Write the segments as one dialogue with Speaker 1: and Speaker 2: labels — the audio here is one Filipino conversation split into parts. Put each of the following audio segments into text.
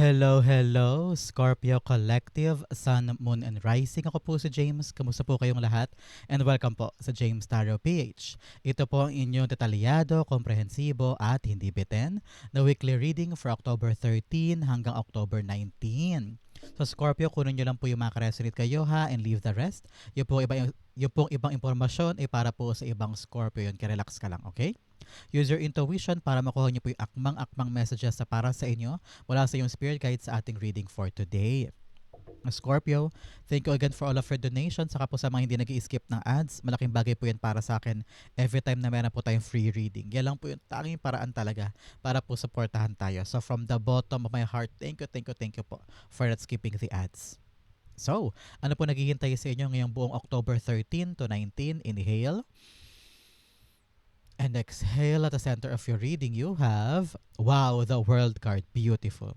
Speaker 1: Hello, hello, Scorpio Collective, Sun, Moon, and Rising. Ako po si James. Kamusta po kayong lahat? And welcome po sa James Tarot PH. Ito po ang inyong detalyado, komprehensibo, at hindi bitin na weekly reading for October 13 hanggang October 19. So Scorpio, kunin nyo lang po yung mga resonate kayo ha and leave the rest. Yung po iba, yung pong ibang impormasyon ay para po sa ibang Scorpio yun. Kaya relax ka lang, okay? Use your intuition para makuha niyo po yung akmang-akmang messages na para sa inyo mula sa yung spirit guide sa ating reading for today. Scorpio, thank you again for all of your donations. Saka po sa mga hindi nag skip ng ads, malaking bagay po yan para sa akin every time na meron po tayong free reading. Yan lang po yung tanging paraan talaga para po supportahan tayo. So from the bottom of my heart, thank you, thank you, thank you po for not skipping the ads. So, ano po naghihintay sa inyo ngayong buong October 13 to 19? Inhale. And exhale at the center of your reading, you have, wow, the world card. Beautiful.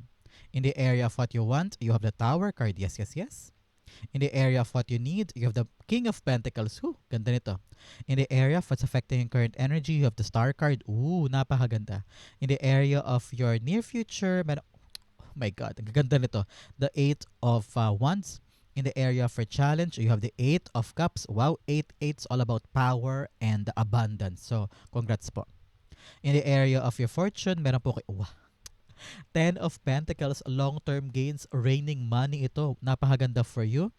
Speaker 1: In the area of what you want, you have the tower card. Yes, yes, yes. In the area of what you need, you have the King of Pentacles. Ooh, ganda nito. In the area of what's affecting your current energy, you have the Star card. Ooh, napakaganda. In the area of your near future, meron, oh my God, ang ganda nito. The Eight of uh, Wands. In the area for challenge, you have the Eight of Cups. Wow, eight eight's all about power and abundance. So, congrats po. In the area of your fortune, meron po kayo, wow, Ten of Pentacles, long-term gains, raining money ito. Napakaganda for you.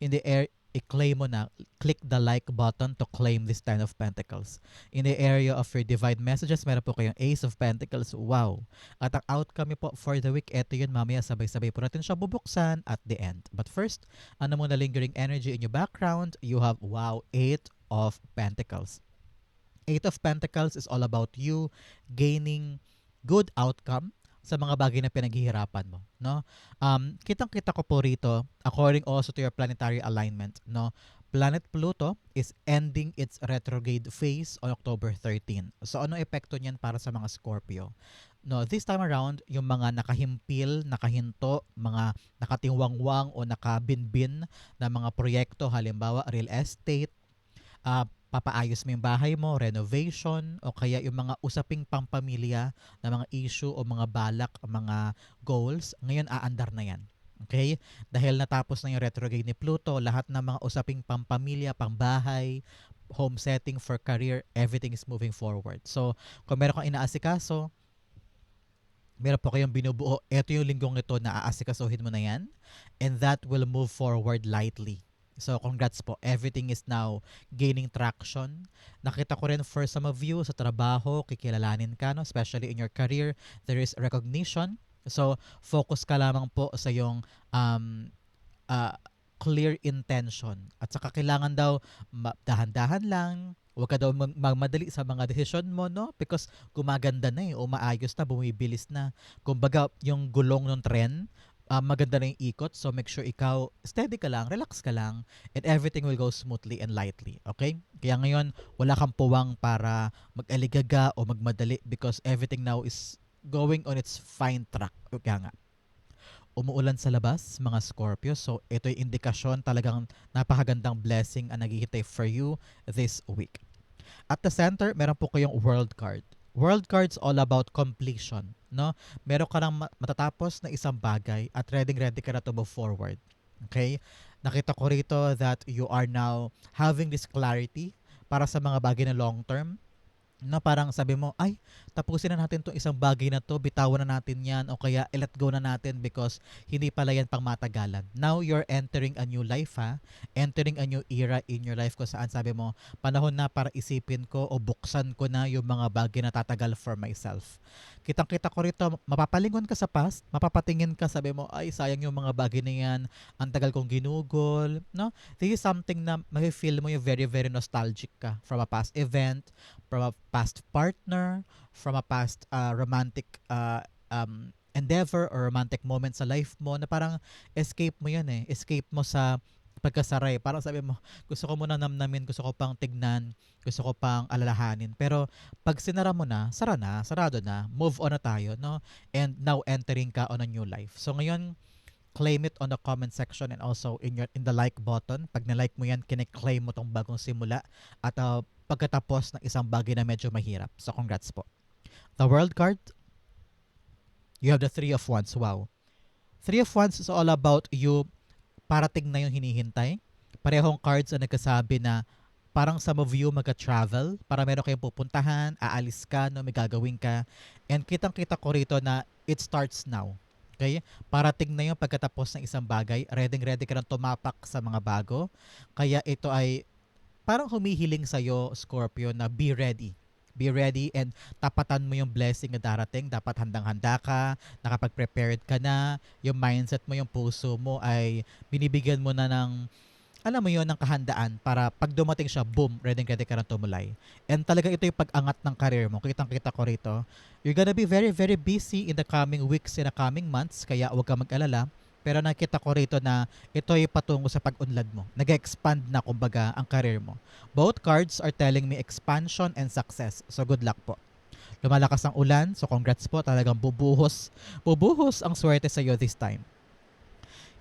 Speaker 1: In the air, i-claim mo na, click the like button to claim this Ten of Pentacles. In the area of your divine messages, meron po kayong Ace of Pentacles. Wow! At ang outcome po for the week, eto yun mamaya sabay-sabay po natin siya bubuksan at the end. But first, ano muna lingering energy in your background? You have, wow, Eight of Pentacles. Eight of Pentacles is all about you gaining good outcome sa mga bagay na pinaghihirapan mo, no? Um, kitang-kita ko po rito, according also to your planetary alignment, no? Planet Pluto is ending its retrograde phase on October 13. So ano epekto niyan para sa mga Scorpio? No, this time around, yung mga nakahimpil, nakahinto, mga nakatingwangwang o nakabinbin na mga proyekto, halimbawa real estate, uh, papaayos mo yung bahay mo, renovation, o kaya yung mga usaping pampamilya na mga issue o mga balak, mga goals, ngayon aandar na yan. Okay? Dahil natapos na yung retrograde ni Pluto, lahat ng mga usaping pampamilya, pambahay, home setting for career, everything is moving forward. So, kung meron kang inaasikaso, meron po kayong binubuo, eto yung linggong ito na aasikasuhin mo na yan, and that will move forward lightly So congrats po. Everything is now gaining traction. Nakita ko rin for some of you sa trabaho, kikilalanin ka, no? especially in your career, there is recognition. So focus ka lamang po sa yung um, uh, clear intention. At saka kailangan daw dahan-dahan lang, Huwag ka daw magmadali sa mga desisyon mo, no? Because gumaganda na eh, o maayos na, bumibilis na. Kumbaga, yung gulong ng tren, uh, maganda na yung ikot. So make sure ikaw steady ka lang, relax ka lang, and everything will go smoothly and lightly. Okay? Kaya ngayon, wala kang puwang para mag-aligaga o magmadali because everything now is going on its fine track. Kaya nga. Umuulan sa labas, mga Scorpio. So, ito yung indikasyon talagang napakagandang blessing ang naghihintay for you this week. At the center, meron po kayong world card. World cards all about completion, no? Meron ka nang matatapos na isang bagay at ready ready ka na to move forward. Okay? Nakita ko rito that you are now having this clarity para sa mga bagay na long term na parang sabi mo, ay, tapusin na natin itong isang bagay na to, bitawan na natin yan, o kaya let go na natin because hindi pala yan pang matagalan. Now, you're entering a new life, ha? Entering a new era in your life ko saan sabi mo, panahon na para isipin ko o buksan ko na yung mga bagay na tatagal for myself. Kitang-kita ko rito, mapapalingon ka sa past, mapapatingin ka, sabi mo, ay, sayang yung mga bagay na yan, ang tagal kong ginugol, no? This is something na may-feel mo yung very, very nostalgic ka from a past event, from a past partner, from a past uh, romantic uh, um, endeavor or romantic moment sa life mo na parang escape mo yan eh. Escape mo sa pagkasaray. Parang sabi mo, gusto ko muna namnamin, gusto ko pang tignan, gusto ko pang alalahanin. Pero pag sinara mo na, sara na, sarado na, move on na tayo, no? And now entering ka on a new life. So ngayon, claim it on the comment section and also in your in the like button. Pag na-like mo yan, kine-claim mo tong bagong simula at uh, pagkatapos ng isang bagay na medyo mahirap. So congrats po. The world card, you have the three of wands. Wow. Three of Wands is all about you parating na yung hinihintay. Parehong cards ang nagkasabi na parang some of you magka-travel para meron kayong pupuntahan, aalis ka, no, may gagawin ka. And kitang-kita ko rito na it starts now. Okay? Parating na yung pagkatapos ng isang bagay. Ready-ready ka nang tumapak sa mga bago. Kaya ito ay parang humihiling sa'yo, Scorpio, na be ready. Be ready and tapatan mo yung blessing na darating. Dapat handang-handa ka, nakapag-prepared ka na, yung mindset mo, yung puso mo ay binibigyan mo na ng alam mo yon ng kahandaan para pag dumating siya, boom, ready ready ka na tumulay. And talaga ito yung pag-angat ng career mo. Kitang-kita ko rito. You're gonna be very, very busy in the coming weeks and the coming months, kaya huwag ka mag-alala. Pero nakita ko rito na ito ay patungo sa pag-unlad mo. Nag-expand na kumbaga ang career mo. Both cards are telling me expansion and success. So good luck po. Lumalakas ang ulan, so congrats po. Talagang bubuhos, bubuhos ang swerte sa iyo this time.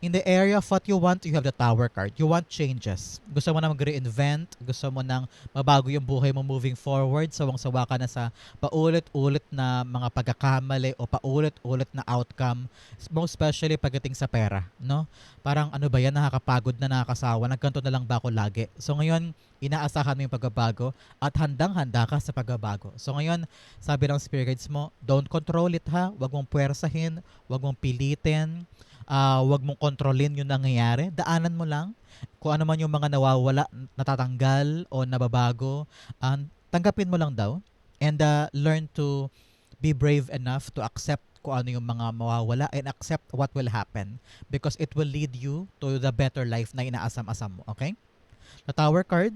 Speaker 1: In the area of what you want, you have the tower card. You want changes. Gusto mo na mag-reinvent. Gusto mo nang mabago yung buhay mo moving forward. Sawang-sawa ka na sa paulit-ulit na mga pagkakamali o paulit-ulit na outcome. Most especially pagdating sa pera. No? Parang ano ba yan, nakakapagod na nakakasawa. Nagkanto na lang ba ako lagi? So ngayon, inaasahan mo yung pagbabago at handang-handa ka sa pagbabago. So ngayon, sabi ng spirit guides mo, don't control it ha. Huwag mong puwersahin. Huwag mong pilitin uh, wag mong kontrolin yung nangyayari. Daanan mo lang. Kung ano man yung mga nawawala, natatanggal o nababago, uh, tanggapin mo lang daw. And uh, learn to be brave enough to accept kung ano yung mga mawawala and accept what will happen because it will lead you to the better life na inaasam-asam mo. Okay? The Tower card,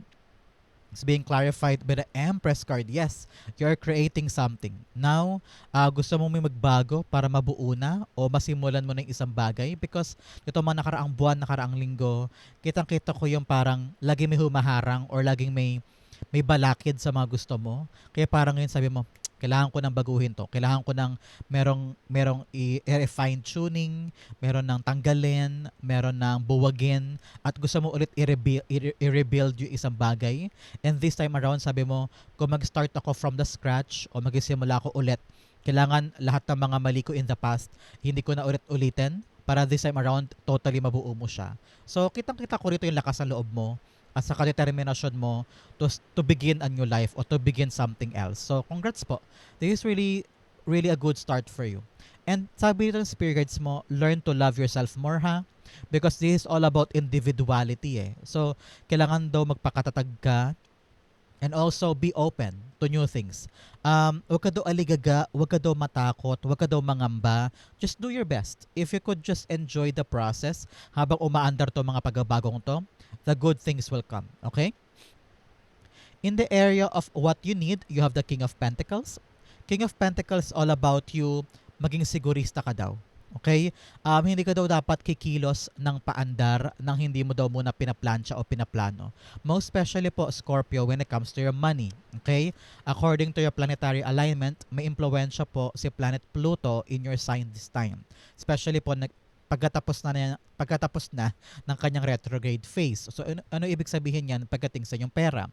Speaker 1: It's being clarified by the Empress card. Yes, you're creating something. Now, uh, gusto mo may magbago para mabuo na o masimulan mo ng isang bagay because ito mga nakaraang buwan, nakaraang linggo, kitang-kita ko yung parang lagi may humaharang or laging may may balakid sa mga gusto mo. Kaya parang yun sabi mo, kailangan ko nang baguhin to. Kailangan ko nang merong merong i-refine tuning, meron nang tanggalin, meron nang buwagin at gusto mo ulit i-rebuild, i-rebuild yung isang bagay. And this time around sabi mo, kung mag-start ako from the scratch o magsisimula ako ulit, kailangan lahat ng mga mali ko in the past, hindi ko na ulit ulitin para this time around totally mabuo mo siya. So kitang-kita ko rito yung lakas ng loob mo at sa determinasyon mo to, to begin a new life or to begin something else. So, congrats po. This is really, really a good start for you. And sabi nito ng spirit guides mo, learn to love yourself more ha. Because this is all about individuality eh. So, kailangan daw magpakatatag ka and also be open to new things. Um, wag ka daw aligaga, wag ka daw matakot, wag ka daw mangamba. Just do your best. If you could just enjoy the process habang umaandar to mga pagbabagong to, the good things will come. Okay? In the area of what you need, you have the King of Pentacles. King of Pentacles all about you maging sigurista ka daw. Okay? Um, hindi ka daw dapat kikilos ng paandar nang hindi mo daw muna pinaplansya o pinaplano. Most especially po, Scorpio, when it comes to your money. Okay? According to your planetary alignment, may impluensya po si planet Pluto in your sign this time. Especially po, pagkatapos na, na pagkatapos na ng kanyang retrograde phase. So ano, ano ibig sabihin niyan pagdating sa yung pera?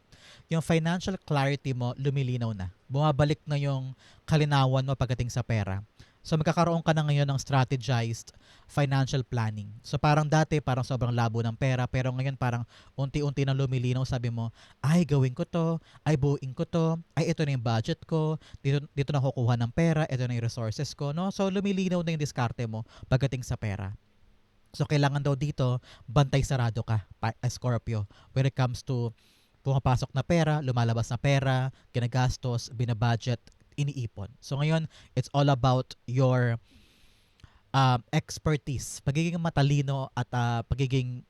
Speaker 1: Yung financial clarity mo lumilinaw na. Bumabalik na yung kalinawan mo pagdating sa pera. So magkakaroon ka na ngayon ng strategized financial planning. So parang dati parang sobrang labo ng pera pero ngayon parang unti-unti nang lumilinaw sabi mo, ay gawin ko to, ay buuin ko to, ay ito na yung budget ko, dito, dito na kukuha ng pera, ito na yung resources ko. No? So lumilinaw na yung diskarte mo pagdating sa pera. So kailangan daw dito, bantay sarado ka, Scorpio, when it comes to pumapasok na pera, lumalabas na pera, ginagastos, binabudget, iniipon. So ngayon, it's all about your um, expertise, pagiging matalino at uh, pagiging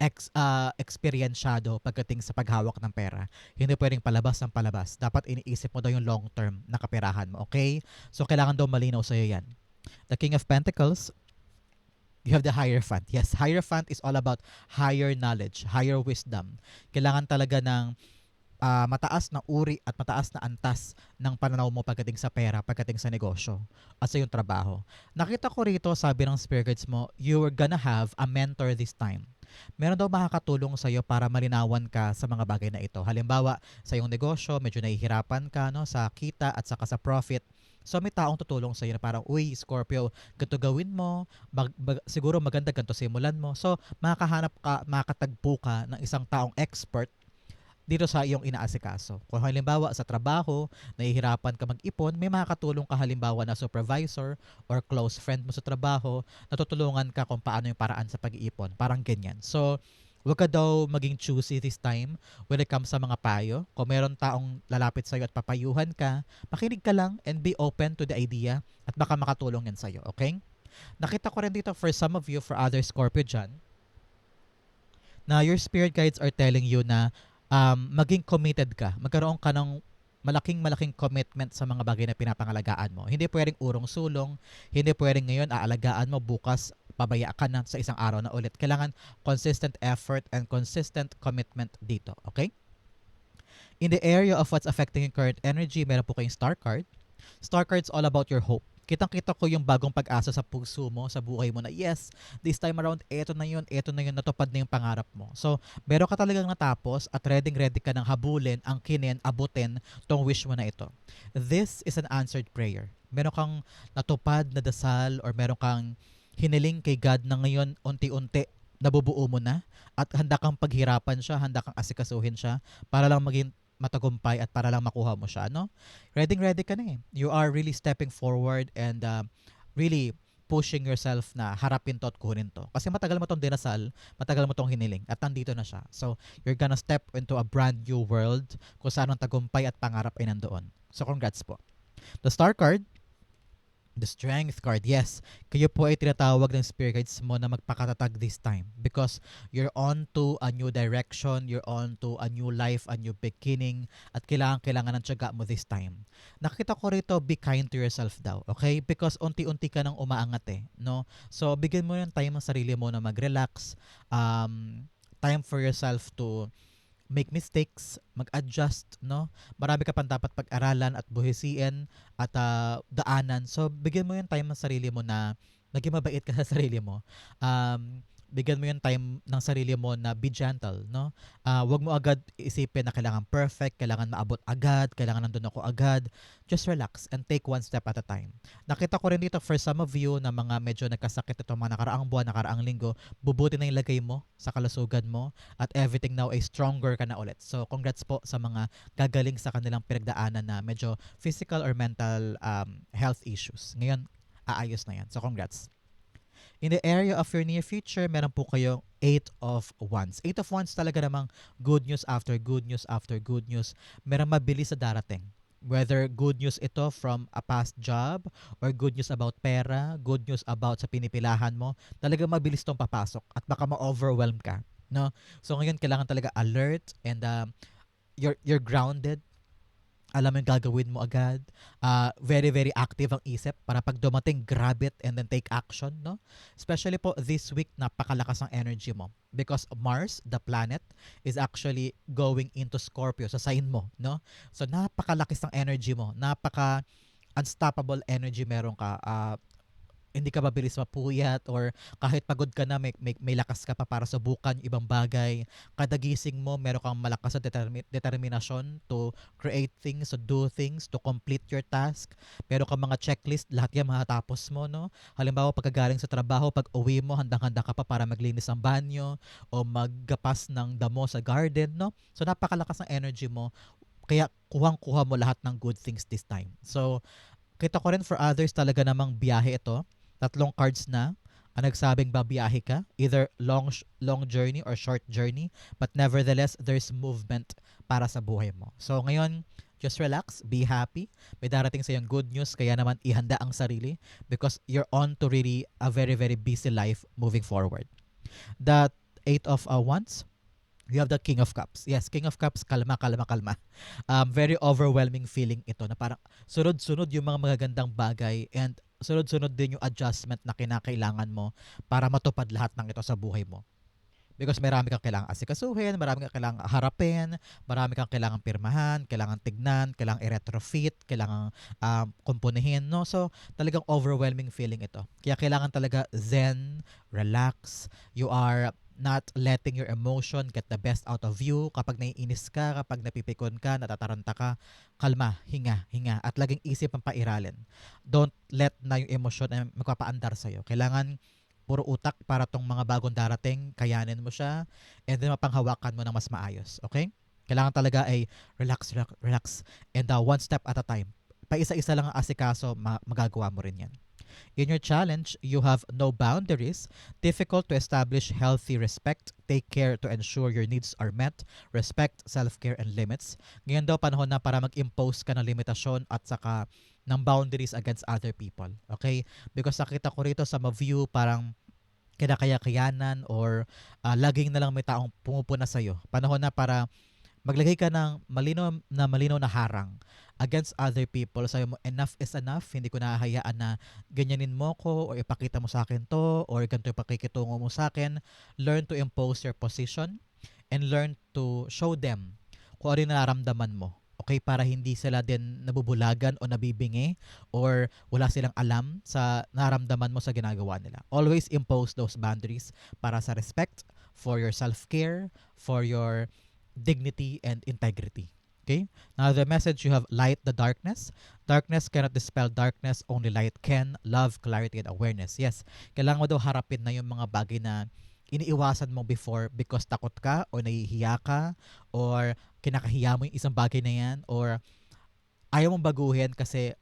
Speaker 1: ex, uh, experyensyado pagdating sa paghawak ng pera. Hindi pwedeng palabas ng palabas. Dapat iniisip mo daw yung long term na kaperahan mo. Okay? So, kailangan daw malinaw sa'yo yan. The King of Pentacles, you have the Hierophant. Yes, Hierophant is all about higher knowledge, higher wisdom. Kailangan talaga ng uh, mataas na uri at mataas na antas ng pananaw mo pagdating sa pera, pagdating sa negosyo at sa iyong trabaho. Nakita ko rito, sabi ng spirit guides mo, you're gonna have a mentor this time. Meron daw makakatulong sa iyo para malinawan ka sa mga bagay na ito. Halimbawa, sa iyong negosyo, medyo nahihirapan ka no, sa kita at saka sa profit. So may taong tutulong sa na parang, uy, Scorpio, ganito gawin mo, mag, mag- siguro maganda ganito simulan mo. So makakahanap ka, makakatagpo ka ng isang taong expert dito sa iyong inaasikaso. Kung halimbawa sa trabaho, nahihirapan ka mag-ipon, may makakatulong ka halimbawa na supervisor or close friend mo sa trabaho, natutulungan ka kung paano yung paraan sa pag-iipon. Parang ganyan. So, Huwag ka daw maging choosy this time when it comes sa mga payo. Kung meron taong lalapit sa'yo at papayuhan ka, makinig ka lang and be open to the idea at baka makatulong yan sa'yo, okay? Nakita ko rin dito for some of you, for other Scorpio dyan, na your spirit guides are telling you na um, maging committed ka. Magkaroon ka ng malaking malaking commitment sa mga bagay na pinapangalagaan mo. Hindi pwedeng urong-sulong, hindi pwedeng ngayon aalagaan mo, bukas pabaya ka na sa isang araw na ulit. Kailangan consistent effort and consistent commitment dito. Okay? In the area of what's affecting your current energy, meron po kayong star card. Star card's all about your hope. Kitang-kita ko yung bagong pag-asa sa puso mo, sa buhay mo na yes, this time around, eto na yun, eto na yun, natupad na yung pangarap mo. So, meron ka talagang natapos at ready-ready ka ng habulin, ang kinin, abutin tong wish mo na ito. This is an answered prayer. Meron kang natupad na dasal or meron kang hiniling kay God na ngayon unti-unti nabubuo mo na at handa kang paghirapan siya, handa kang asikasuhin siya para lang maging matagumpay at para lang makuha mo siya, no? Ready ready ka na eh. You are really stepping forward and uh, really pushing yourself na harapin to at kunin to. Kasi matagal mo tong dinasal, matagal mo tong hiniling at nandito na siya. So, you're gonna step into a brand new world kung saan ang tagumpay at pangarap ay nandoon. So, congrats po. The star card, The strength card, yes. Kayo po ay tinatawag ng spirit guides mo na magpakatatag this time because you're on to a new direction, you're on to a new life, a new beginning, at kailangan kailangan ng tiyaga mo this time. Nakita ko rito, be kind to yourself daw, okay? Because unti-unti ka nang umaangat eh, no? So, bigyan mo yung time ng sarili mo na mag-relax, um, time for yourself to make mistakes, mag-adjust, no? Marami ka pang dapat pag-aralan at buhisiin at uh, daanan. So, bigyan mo yung time ng sarili mo na naging mabait ka sa sarili mo. Um, bigyan mo yung time ng sarili mo na be gentle, no? Uh, wag mo agad isipin na kailangan perfect, kailangan maabot agad, kailangan nandun ako agad. Just relax and take one step at a time. Nakita ko rin dito for some of you na mga medyo nagkasakit ito mga nakaraang buwan, nakaraang linggo, bubuti na yung lagay mo sa kalusugan mo at everything now ay stronger ka na ulit. So congrats po sa mga gagaling sa kanilang pinagdaanan na medyo physical or mental um, health issues. Ngayon, aayos na yan. So congrats. In the area of your near future, meron po kayong 8 of Wands. 8 of Wands talaga namang good news after good news after good news. Meron mabilis sa darating. Whether good news ito from a past job or good news about pera, good news about sa pinipilahan mo, talaga mabilis tong papasok at baka ma-overwhelm ka. No? So ngayon kailangan talaga alert and uh, you're, you're grounded alam mo yung gagawin mo agad. Uh, very, very active ang isip para pag dumating, grab it and then take action, no? Especially po this week, napakalakas ang energy mo. Because Mars, the planet, is actually going into Scorpio sa sign mo, no? So, napakalakas ang energy mo. Napaka unstoppable energy meron ka. Uh, hindi ka mabilis mapuyat or kahit pagod ka na, may, may, may lakas ka pa para subukan ibang bagay. Kada gising mo, meron kang malakas na determi- determinasyon to create things, to do things, to complete your task. Meron kang mga checklist, lahat yan matatapos mo, no? Halimbawa, pagkagaling sa trabaho, pag uwi mo, handang-handa ka pa para maglinis ng banyo o maggapas ng damo sa garden, no? So, napakalakas ng energy mo. Kaya kuhang-kuha mo lahat ng good things this time. So, kita ko rin for others talaga namang biyahe ito tatlong cards na ang nagsabing babiyahe ka, either long long journey or short journey, but nevertheless, there's movement para sa buhay mo. So ngayon, just relax, be happy. May darating sa yung good news, kaya naman ihanda ang sarili because you're on to really a very, very busy life moving forward. The Eight of uh, Wands, you have the King of Cups. Yes, King of Cups, kalma, kalma, kalma. Um, very overwhelming feeling ito na parang sunod-sunod yung mga magagandang bagay and sunod-sunod din yung adjustment na kinakailangan mo para matupad lahat ng ito sa buhay mo. Because marami kang kailangang asikasuhin, marami kang kailangang harapin, marami kang kailangang pirmahan, kailangan tignan, kailangang i-retrofit, kailangang um, kumpunihin, no? So, talagang overwhelming feeling ito. Kaya kailangan talaga zen, relax, you are not letting your emotion get the best out of you. Kapag naiinis ka, kapag napipikon ka, natataranta ka, kalma, hinga, hinga. At laging isip ang pairalin. Don't let na yung emosyon ay magpapaandar sa'yo. Kailangan puro utak para tong mga bagong darating, kayanin mo siya, and then mapanghawakan mo ng mas maayos. Okay? Kailangan talaga ay relax, relax, relax, and uh, one step at a time. Paisa-isa lang ang asikaso, ma- magagawa mo rin yan. In your challenge, you have no boundaries, difficult to establish healthy respect, take care to ensure your needs are met, respect, self-care, and limits. Ngayon daw panahon na para mag-impose ka ng limitasyon at saka ng boundaries against other people. Okay? Because nakita ko rito sa ma-view parang kinakaya-kayanan or uh, laging na lang may taong pumupuna sa'yo. Panahon na para maglagay ka ng malinaw na malinaw na harang against other people. Sabi mo, enough is enough. Hindi ko nahahayaan na ganyanin mo ko or ipakita mo sa akin to or ganito yung pakikitungo mo sa akin. Learn to impose your position and learn to show them kung ano yung nararamdaman mo. Okay, para hindi sila din nabubulagan o nabibingi or wala silang alam sa nararamdaman mo sa ginagawa nila. Always impose those boundaries para sa respect, for your self-care, for your dignity and integrity. Okay? Now, the message you have light the darkness. Darkness cannot dispel darkness, only light can. Love, clarity, and awareness. Yes, kailangan mo daw harapin na yung mga bagay na iniiwasan mo before because takot ka o nahihiya ka or kinakahiya mo yung isang bagay na yan or ayaw mong baguhin kasi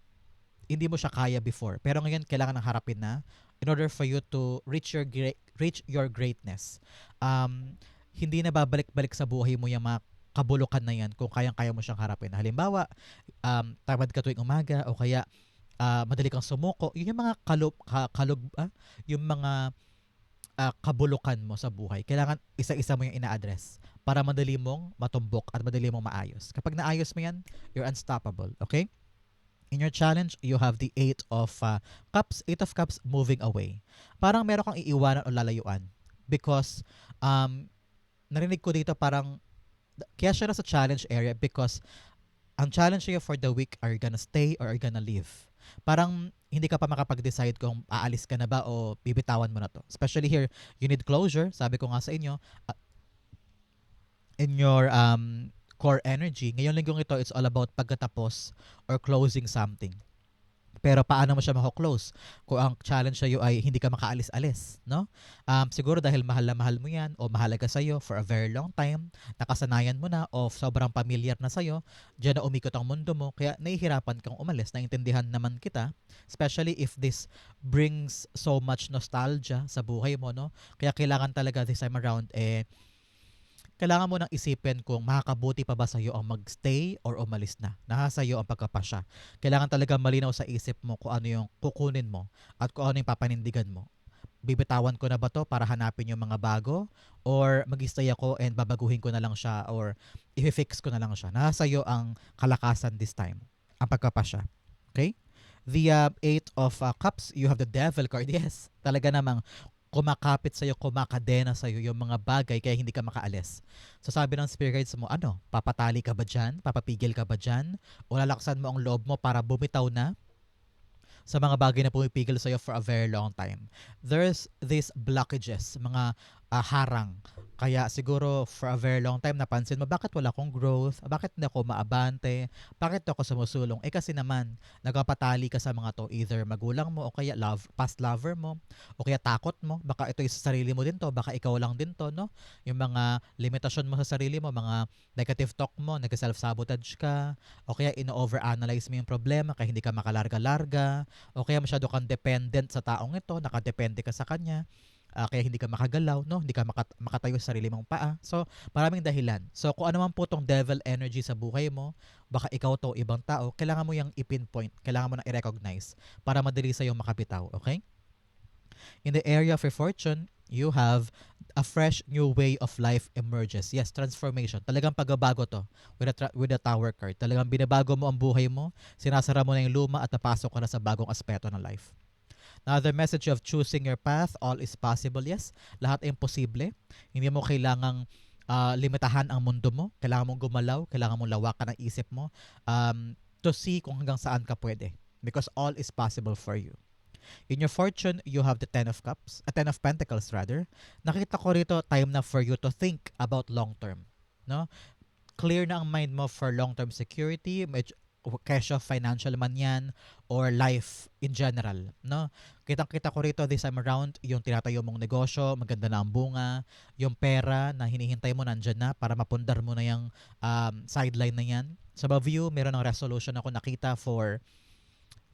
Speaker 1: hindi mo siya kaya before. Pero ngayon, kailangan ng harapin na in order for you to reach your great reach your greatness. Um, hindi na babalik-balik sa buhay mo yung mga kabulukan na yan kung kayang-kaya mo siyang harapin. Halimbawa, um, tamad ka tuwing umaga o kaya uh, madali kang sumuko. Yun yung mga kalub, ka, kalug, ah, yung mga uh, kabulukan mo sa buhay. Kailangan isa-isa mo yung ina-address para madali mong matumbok at madali mong maayos. Kapag naayos mo yan, you're unstoppable. Okay? In your challenge, you have the Eight of uh, Cups. Eight of Cups moving away. Parang meron kang iiwanan o lalayuan because um, narinig ko dito parang kaya siya sa challenge area because ang challenge niya for the week are gonna stay or are gonna leave. Parang hindi ka pa makapag-decide kung aalis ka na ba o bibitawan mo na to. Especially here, you need closure. Sabi ko nga sa inyo, uh, in your um, core energy, ngayong linggong ito, it's all about pagkatapos or closing something. Pero paano mo siya mako-close? Kung ang challenge sa'yo ay hindi ka makaalis-alis, no? Um, siguro dahil mahal na mahal mo yan o mahalaga sa'yo for a very long time, nakasanayan mo na o sobrang familiar na sa'yo, dyan na umikot ang mundo mo, kaya nahihirapan kang umalis. Naintindihan naman kita, especially if this brings so much nostalgia sa buhay mo, no? Kaya kailangan talaga this time around, eh, kailangan mo nang isipin kung makakabuti pa ba sa iyo ang magstay or umalis na. Nasa iyo ang pagkapasya. Kailangan talaga malinaw sa isip mo kung ano yung kukunin mo at kung ano yung papanindigan mo. Bibitawan ko na ba to para hanapin yung mga bago or mag-stay ako and babaguhin ko na lang siya or i-fix ko na lang siya. Nasa iyo ang kalakasan this time. Ang pagkapasya. Okay? The uh, Eight of uh, Cups, you have the Devil card. Yes, talaga namang kumakapit sa'yo, kumakadena sa'yo yung mga bagay kaya hindi ka makaalis. So sabi ng spirit guides mo, ano, papatali ka ba dyan? Papapigil ka ba dyan? O lalaksan mo ang loob mo para bumitaw na? sa mga bagay na pumipigil sa'yo for a very long time. There's these blockages, mga uh, harang. Kaya siguro for a very long time napansin mo, bakit wala akong growth? Bakit hindi ako maabante? Bakit ako sumusulong? Eh kasi naman, nagpapatali ka sa mga to, either magulang mo o kaya love, past lover mo, o kaya takot mo. Baka ito sa sarili mo din to, baka ikaw lang din to, no? Yung mga limitasyon mo sa sarili mo, mga negative talk mo, nag-self-sabotage ka, o kaya in-overanalyze mo yung problema kaya hindi ka makalarga-larga, o kaya masyado kang dependent sa taong ito, nakadepende ka sa kanya uh, kaya hindi ka makagalaw, no? Hindi ka makat- makatayo sa sarili mong paa. So, maraming dahilan. So, kung ano man po tong devil energy sa buhay mo, baka ikaw to ibang tao, kailangan mo yung i-pinpoint, kailangan mo na i-recognize para madali sa iyo makabitaw, okay? In the area of your fortune, you have a fresh new way of life emerges. Yes, transformation. Talagang pagbabago to with a, with a tower card. Talagang binabago mo ang buhay mo, sinasara mo na yung luma at napasok ka na sa bagong aspeto ng life. Now, the message of choosing your path, all is possible. Yes, lahat ay imposible. Hindi mo kailangang uh, limitahan ang mundo mo. Kailangan mong gumalaw, kailangan mong lawakan ang isip mo um, to see kung hanggang saan ka pwede. Because all is possible for you. In your fortune, you have the Ten of Cups, a Ten of Pentacles rather. Nakita ko rito, time na for you to think about long term. No? Clear na ang mind mo for long-term security, medyo kesyo financial man yan or life in general, no? Kitang-kita ko rito this time around, yung tinatayo mong negosyo, maganda na ang bunga, yung pera na hinihintay mo nandyan na para mapundar mo na yung um, sideline na yan. Sa Baview, meron ng resolution ako nakita for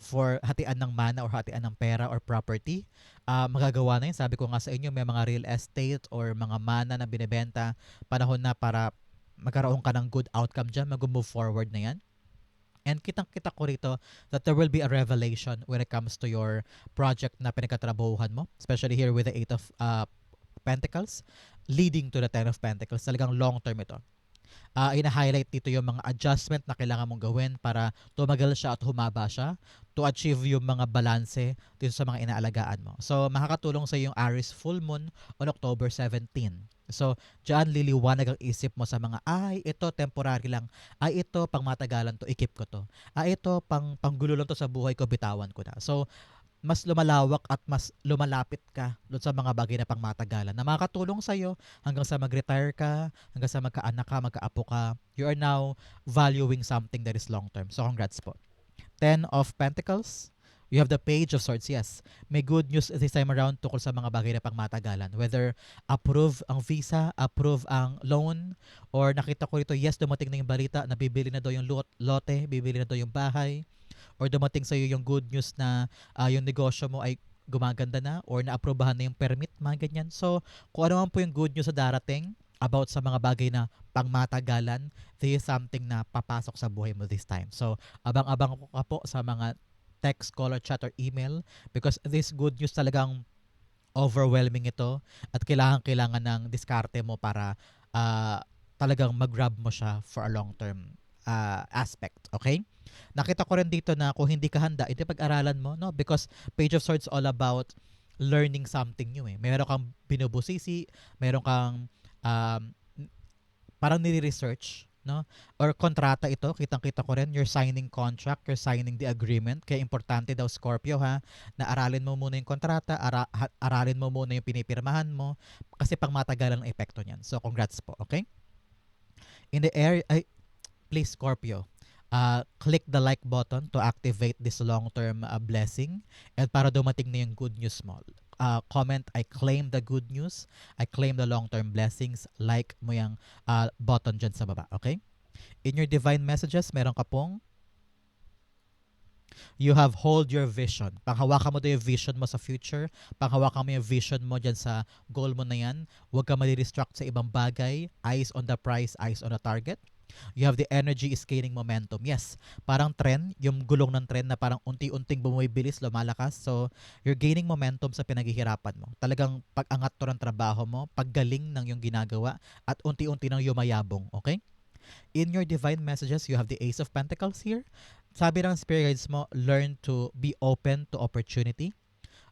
Speaker 1: for hatian ng mana or hatian ng pera or property. Uh, magagawa na yun. Sabi ko nga sa inyo, may mga real estate or mga mana na binibenta. Panahon na para magkaroon ka ng good outcome dyan, mag-move forward na yan. And kitang-kita ko rito that there will be a revelation when it comes to your project na pinagkatrabahuhan mo, especially here with the Eight of uh, Pentacles, leading to the Ten of Pentacles. Talagang long-term ito. Uh, ina-highlight dito yung mga adjustment na kailangan mong gawin para tumagal siya at humaba siya to achieve yung mga balanse dito sa mga inaalagaan mo. So, makakatulong sa yung Aries full moon on October 17. So, diyan liliwanag ang isip mo sa mga, ay, ito temporary lang. Ay, ito pang matagalan to, ikip ko to. Ay, ito pang panggulo lang to sa buhay ko, bitawan ko na. So, mas lumalawak at mas lumalapit ka doon sa mga bagay na pangmatagalan na makakatulong sa iyo hanggang sa mag-retire ka, hanggang sa magkaanak ka, magkaapo ka. You are now valuing something that is long term. So congrats po. Ten of Pentacles, You have the Page of Swords, yes. May good news this time around tungkol sa mga bagay na pangmatagalan. Whether approve ang visa, approve ang loan, or nakita ko rito, yes, dumating na yung balita na bibili na daw yung lot, lote, bibili na daw yung bahay, or dumating sa iyo yung good news na uh, yung negosyo mo ay gumaganda na or na-aprobahan na yung permit, mga ganyan. So, kung ano man po yung good news sa darating, about sa mga bagay na pangmatagalan, this is something na papasok sa buhay mo this time. So, abang-abang ko ka po sa mga text, call, or chat, or email because this good news talagang overwhelming ito at kailangan kailangan ng diskarte mo para uh, talagang mag-grab mo siya for a long-term uh, aspect. Okay? Nakita ko rin dito na kung hindi ka handa, ito pag-aralan mo, no? Because Page of Swords all about learning something new eh. Meron kang binubusisi, meron kang um, parang nire-research no? Or kontrata ito, kitang-kita ko rin, you're signing contract, you're signing the agreement. Kaya importante daw Scorpio ha, na aralin mo muna yung kontrata, ara, aralin mo muna yung pinipirmahan mo kasi pang matagalan ang epekto niyan. So congrats po, okay? In the area, ay, please Scorpio, uh, click the like button to activate this long-term uh, blessing and para dumating na yung good news mo uh, comment, I claim the good news. I claim the long-term blessings. Like mo yung uh, button dyan sa baba. Okay? In your divine messages, meron ka pong you have hold your vision. Panghawakan mo daw yung vision mo sa future. Panghawakan mo yung vision mo dyan sa goal mo na yan. Huwag ka mali-distract sa ibang bagay. Eyes on the prize, eyes on the target. You have the energy is gaining momentum. Yes, parang trend, yung gulong ng trend na parang unti-unting bumibilis, lumalakas. So, you're gaining momentum sa pinaghihirapan mo. Talagang pag-angat to ng trabaho mo, paggaling ng yung ginagawa, at unti-unti nang yumayabong. Okay? In your divine messages, you have the Ace of Pentacles here. Sabi ng spirit guides mo, learn to be open to opportunity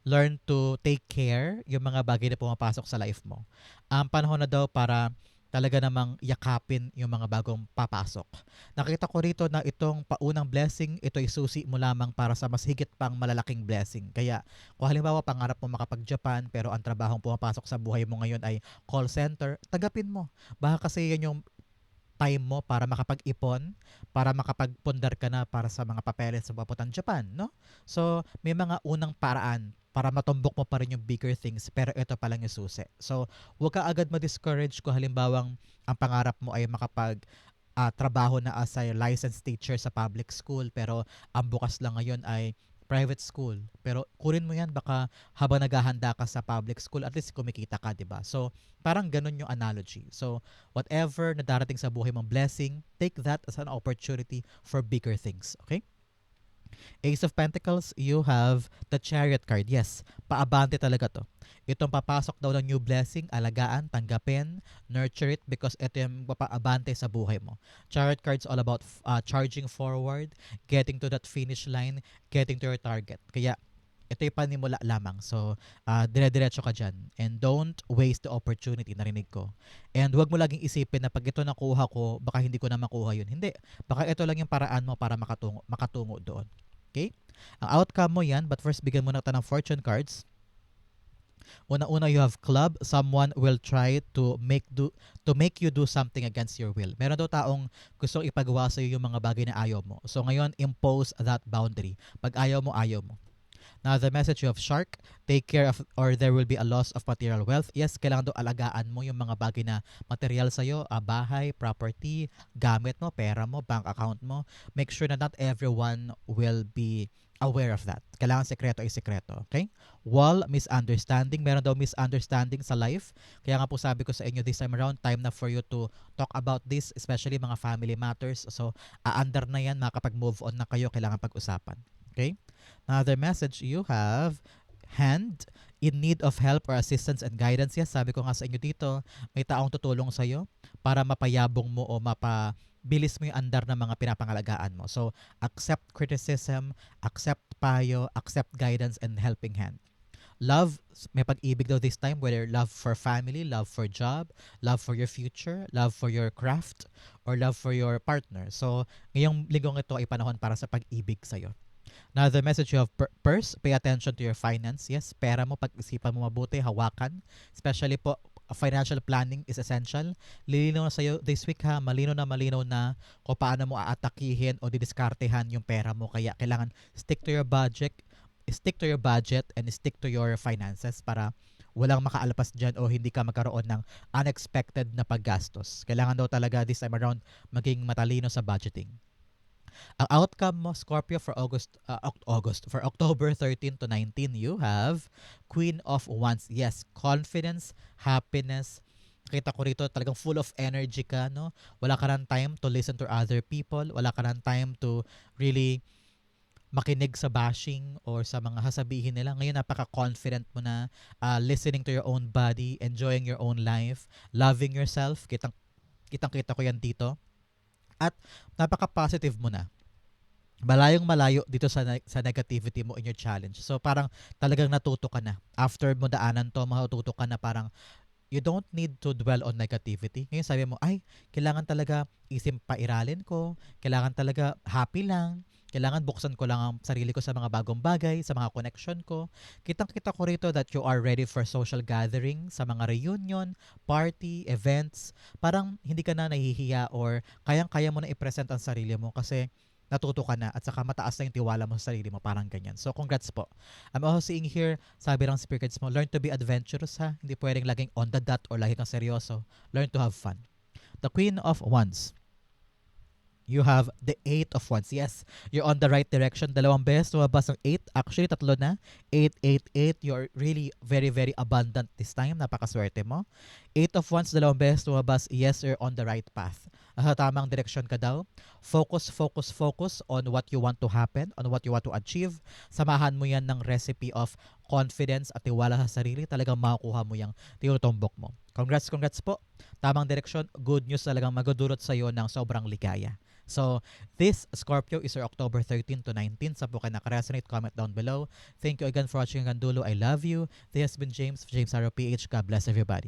Speaker 1: learn to take care yung mga bagay na pumapasok sa life mo. Ang panahon na daw para talaga namang yakapin yung mga bagong papasok. Nakita ko rito na itong paunang blessing, ito ay susi mo lamang para sa mas higit pang malalaking blessing. Kaya kung halimbawa pangarap mo makapag-Japan pero ang trabahong pumapasok sa buhay mo ngayon ay call center, tagapin mo. Baka kasi yan yung time mo para makapag-ipon, para makapagpundar ka na para sa mga papeles sa papuntang Japan, no? So, may mga unang paraan para matumbok mo pa rin yung bigger things pero ito pa lang yung susi. So, huwag ka agad ma-discourage kung halimbawang ang pangarap mo ay makapag uh, trabaho na as a licensed teacher sa public school pero ang bukas lang ngayon ay private school. Pero kunin mo yan baka habang naghahanda ka sa public school, at least kumikita ka, di ba? So, parang ganun yung analogy. So, whatever na darating sa buhay mong blessing, take that as an opportunity for bigger things. Okay? Ace of Pentacles, you have the Chariot card. Yes, paabante talaga to. Itong papasok daw ng new blessing, alagaan, tanggapin, nurture it because ito yung papaabante sa buhay mo. Chariot cards all about uh, charging forward, getting to that finish line, getting to your target. Kaya ito yung panimula lamang. So, uh, dire-diretso ka dyan. And don't waste the opportunity, narinig ko. And wag mo laging isipin na pag ito nakuha ko, baka hindi ko na makuha yun. Hindi. Baka ito lang yung paraan mo para makatungo, makatungo doon. Okay? Ang outcome mo yan, but first bigyan muna tayo ng fortune cards. Una-una you have club, someone will try to make do to make you do something against your will. Meron daw taong gustong ipagawa sa iyo yung mga bagay na ayaw mo. So ngayon, impose that boundary. Pag ayaw mo, ayaw mo. Now, the message of shark, take care of or there will be a loss of material wealth. Yes, kailangan daw alagaan mo yung mga bagay na material sa'yo, ah, bahay, property, gamit mo, pera mo, bank account mo. Make sure na not everyone will be aware of that. Kailangan sekreto ay sekreto, okay? Wall, misunderstanding. Meron daw misunderstanding sa life. Kaya nga po sabi ko sa inyo this time around, time na for you to talk about this, especially mga family matters. So, aandar na yan, makapag-move on na kayo, kailangan pag-usapan. Okay? Another message you have, hand, in need of help or assistance and guidance. Yes, sabi ko nga sa inyo dito, may taong tutulong sa iyo para mapayabong mo o mapabilis mo yung andar ng mga pinapangalagaan mo. So, accept criticism, accept payo, accept guidance, and helping hand. Love, may pag-ibig daw this time, whether love for family, love for job, love for your future, love for your craft, or love for your partner. So, ngayong linggong ito ay panahon para sa pag-ibig sa'yo. Now, the message you have pur- purse, pay attention to your finance. Yes, pera mo, pag-isipan mo mabuti, hawakan. Especially po, financial planning is essential. Lilinaw na sa'yo this week ha, malino na malinaw na kung paano mo aatakihin o didiskartehan yung pera mo. Kaya kailangan stick to your budget, stick to your budget and stick to your finances para walang makaalpas dyan o hindi ka magkaroon ng unexpected na paggastos. Kailangan daw talaga this time around maging matalino sa budgeting. Ang outcome mo, Scorpio, for August, uh, August, for October 13 to 19, you have Queen of Wands. Yes, confidence, happiness. Kita ko rito talagang full of energy ka, no? Wala ka ng time to listen to other people. Wala ka ng time to really makinig sa bashing or sa mga hasabihin nila. Ngayon, napaka-confident mo na uh, listening to your own body, enjoying your own life, loving yourself. Kitang, kitang-kita ko yan dito at napaka-positive mo na. Malayong malayo dito sa sa negativity mo in your challenge. So parang talagang natuto ka na. After mo daanan to, matututo ka na parang you don't need to dwell on negativity. Ngayon sabi mo, ay, kailangan talaga isip pairalin ko, kailangan talaga happy lang, kailangan buksan ko lang ang sarili ko sa mga bagong bagay, sa mga connection ko. Kitang-kita ko rito that you are ready for social gathering, sa mga reunion, party, events. Parang hindi ka na nahihiya or kayang-kaya mo na i-present ang sarili mo kasi natuto ka na at saka mataas na yung tiwala mo sa sarili mo. Parang ganyan. So, congrats po. I'm also seeing here, sabi ng spirits mo, learn to be adventurous ha. Hindi pwedeng laging on the dot or lagi kang seryoso. Learn to have fun. The Queen of Wands. You have the Eight of Wands. Yes, you're on the right direction. Dalawang beses lumabas ng 8. Actually, tatlo na. 8, 8, 8. You're really very, very abundant this time. Napakaswerte mo. Eight of Wands, dalawang beses lumabas. Yes, you're on the right path. Nasa tamang direksyon ka daw. Focus, focus, focus on what you want to happen, on what you want to achieve. Samahan mo yan ng recipe of confidence at tiwala sa sarili. Talagang makukuha mo yung tinutumbok mo. Congrats, congrats po. Tamang direksyon. Good news talagang magdudulot sa iyo ng sobrang ligaya. So, this Scorpio is your October 13 to 19. Sa po kayo nakaresonate, comment down below. Thank you again for watching hanggang dulo. I love you. This has been James, James Arrow PH. God bless everybody.